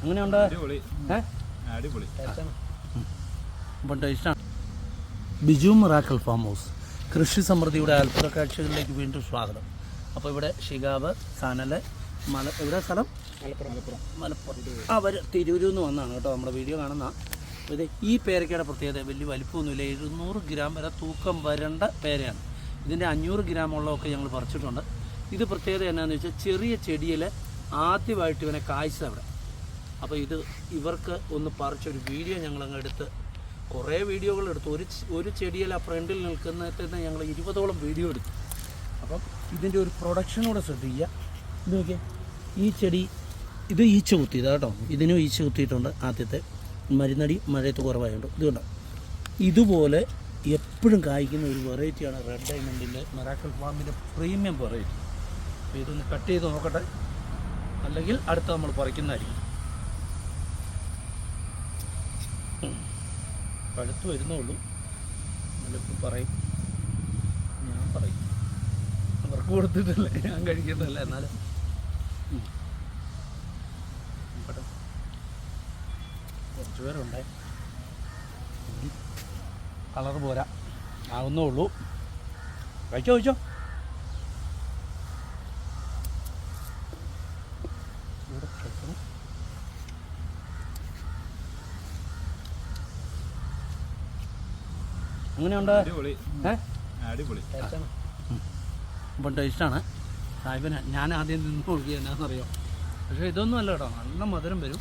അങ്ങനെയുണ്ട് അപ്പം ടേസ്റ്റാണ്. Biju miracle farm house. കൃഷി സമൃദ്ധിയുടെ അത്ഭുത കാഴ്ചകളിലേക്ക് വീണ്ടും സ്വാഗതം. അപ്പോൾ ഇവിടെ ഷികാവ് സനൽ മല എവിടെ സ്ഥലം? മലപ്പുറം. മലപ്പുറം. അവർ തിരൂരിൽ നിന്ന് വന്നാണ് കേട്ടോ നമ്മുടെ വീഡിയോ കാണുന്ന. ഇത് ഈ പേരക്കയുടെ പ്രത്യേകത വലിയ വലിപ്പമൊന്നുമില്ല. എഴുന്നൂറ് ഗ്രാം വരെ തൂക്കം വരേണ്ട പേരയാണ്. ഇതിന്റെ അഞ്ഞൂറ് ഗ്രാം ഉള്ളതൊക്കെ ഞങ്ങൾ പറിച്ചിട്ടുണ്ട്. ഇത് പ്രത്യേകത എന്നാന്ന് വെച്ചാൽ ചെറിയ ചെടിയിൽ ആദ്യമായിട്ട് ഇവനെ കായ്ച്ചത് അവിടെ. അപ്പോൾ ഇത് ഇവർക്ക് ഒന്ന് പറിച്ചൊരു വീഡിയോ ഞങ്ങളങ്ങ് എടുത്ത് കുറേ വീഡിയോകൾ എടുത്തു. ഒരു ഒരു ചെടിയിൽ ആ ഫ്രണ്ടിൽ നിൽക്കുന്നതിന് ഞങ്ങൾ ഇരുപതോളം വീഡിയോ എടുത്തു. അപ്പം ഇതിന്റെ ഒരു പ്രൊഡക്ഷൻ കൂടെ ശ്രദ്ധിക്കുക. ഇത് നോക്കിയാൽ ഈ ചെടി ഇത് ഈച്ച കുത്തിയതാണ് കേട്ടോ. ഇതിനും ഈച്ച കുത്തിയിട്ടുണ്ട് ആദ്യത്തെ. മരുന്നടി മഴയത്ത് കുറവായുണ്ട്. ഇത് കണ്ടോ? ഇതുപോലെ എപ്പോഴും കായ്ക്കുന്ന ഒരു വെറൈറ്റിയാണ് റെഡ് ഡയമണ്ടിന്റെ മെറാക്കൽ ഫാമിന്റെ പ്രീമിയം വെറൈറ്റി അപ്പോൾ ഇതൊന്ന് കട്ട് ചെയ്ത് നോക്കട്ടെ. അല്ലെങ്കിൽ അടുത്ത നമ്മൾ പറിക്കുന്നതായിരിക്കും. പഴുത്ത് വരുന്നുള്ളൂ. നമ്മളിപ്പോൾ പറയും. ഞാൻ പറയും. അവർക്ക് കൊടുത്തിട്ടല്ലേ? ഞാൻ കഴിക്കുന്നില്ല എന്നാലും. കുറച്ച് പേരുണ്ടേ. കളർ പോരാ. ആവുന്നേ ഉള്ളൂ. കഴിച്ചോ കഴിച്ചോ ഇവിടെ കഴിക്കണം. അടിപൊളി. അപ്പം ടേസ്റ്റാണ്. സാഹിബിന് ഞാൻ ആദ്യം നിന്ന് നോക്കി എന്നാണെന്നറിയാം പക്ഷേ ഇതൊന്നും അല്ല കേട്ടോ. നല്ല മധുരം വരും.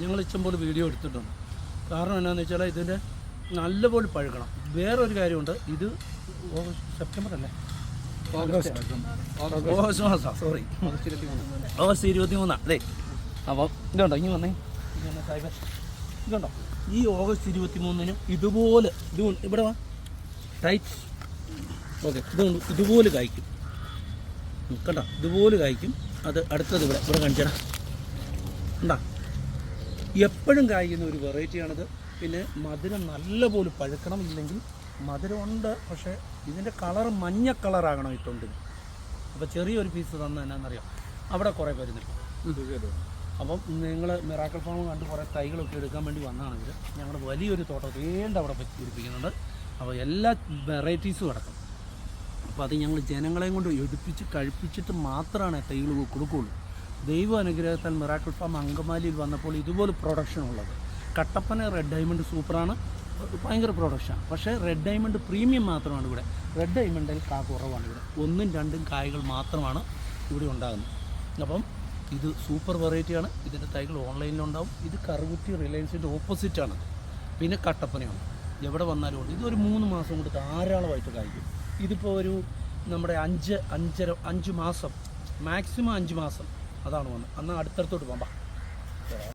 ഞങ്ങൾ ഇഷ്ടംപോലെ വീഡിയോ എടുത്തിട്ടുണ്ട്. കാരണം എന്നാന്ന് വെച്ചാൽ ഇതിന്റെ നല്ലപോലെ പഴുക്കണം. വേറൊരു കാര്യമുണ്ട്. ഇത് ഓഗസ്റ്റ് സെപ്റ്റംബർ അല്ലേ? ഓഗസ്റ്റ്. ഓഗസ്റ്റ്. മാസം. സോറി. ഓഗസ്റ്റ് ഇരുപത്തി മൂന്നാണ് അല്ലേ അപ്പം ഇതുണ്ടോ? ഇനി വന്നേ സാഹിബ്. ഇതുണ്ടോ? ഈ ഓഗസ്റ്റ് ഇരുപത്തി മൂന്നിനും ഇതുപോലെ ഇത് ഇവിടെ വാ. ടൈറ്റ് ഓക്കെ ഇതുകൊണ്ട് ഇതുപോലെ കായ്ക്കും. കണ്ടോ? ഇതുപോലെ കായ്ക്കും. അത് അടുത്തത് ഇവിടെ. ഇവിടെ കാണിച്ചടാ ഉണ്ടാ എപ്പോഴും കായ്ക്കുന്ന ഒരു വെറൈറ്റിയാണിത് പിന്നെ മധുരം നല്ലപോലെ പഴുക്കണം ഇല്ലെങ്കിൽ മധുരമുണ്ട്. പക്ഷേ ഇതിന്റെ കളർ മഞ്ഞ കളറാകണം ഇട്ടുണ്ടെങ്കിൽ അപ്പോൾ ചെറിയൊരു പീസ് തന്നെ അവിടെ കുറേ പേര് നിൽക്കും. അപ്പം നിങ്ങൾ മിറാക്കൽ ഫാം കണ്ട് കുറേ തൈകളൊക്കെ എടുക്കാൻ വേണ്ടി വന്നതാണെങ്കിൽ ഞങ്ങൾ വലിയൊരു തോട്ടം വേണ്ട അവിടെ പിടിപ്പിക്കുന്നുണ്ട്. അപ്പോൾ എല്ലാ വെറൈറ്റീസും അടക്കം. അപ്പോൾ അത് ഞങ്ങൾ ജനങ്ങളെയും കൊണ്ട് എടുപ്പിച്ച് കഴിപ്പിച്ചിട്ട് മാത്രമാണ് തൈകൾ കൊടുക്കുകയുള്ളൂ. ദൈവ അനുഗ്രഹത്താൽ മിറാക്കിൾ ഫാം അങ്കമാലിയിൽ വന്നപ്പോൾ ഇതുപോലെ പ്രൊഡക്ഷൻ ഉള്ളത്. കട്ടപ്പന റെഡ് ഡയമണ്ട് സൂപ്പറാണ് ഭയങ്കര പ്രൊഡക്ഷൻ പക്ഷേ റെഡ് ഡയമണ്ട് പ്രീമിയം മാത്രമാണ് ഇവിടെ. റെഡ് ഡയമണ്ടിൽ കാ കുറവാണ് ഇവിടെ. ഒന്നും രണ്ടും കായകൾ മാത്രമാണ് ഇവിടെ ഉണ്ടാകുന്നത്. അപ്പം ഇത് സൂപ്പർ വെറൈറ്റിയാണ്. ഇതിന്റെ തൈകൾ ഓൺലൈനിലുണ്ടാവും. ഇത് കറുകുറ്റി റിലയൻസിന്റെ ഓപ്പോസിറ്റാണ്. പിന്നെ കട്ടപ്പനയാണ്. എവിടെ വന്നാലും ഉണ്ട്. ഇതൊരു മൂന്ന് മാസം കൊണ്ട് ധാരാളമായിട്ട് കായ്ക്കും. ഇതിപ്പോൾ ഒരു നമ്മുടെ അഞ്ച് അഞ്ചര അഞ്ച് മാസം മാക്സിമം അഞ്ച് മാസം അതാണ് വന്നത്. എന്നാൽ അടുത്തടുത്തോട്ട് പോകാം.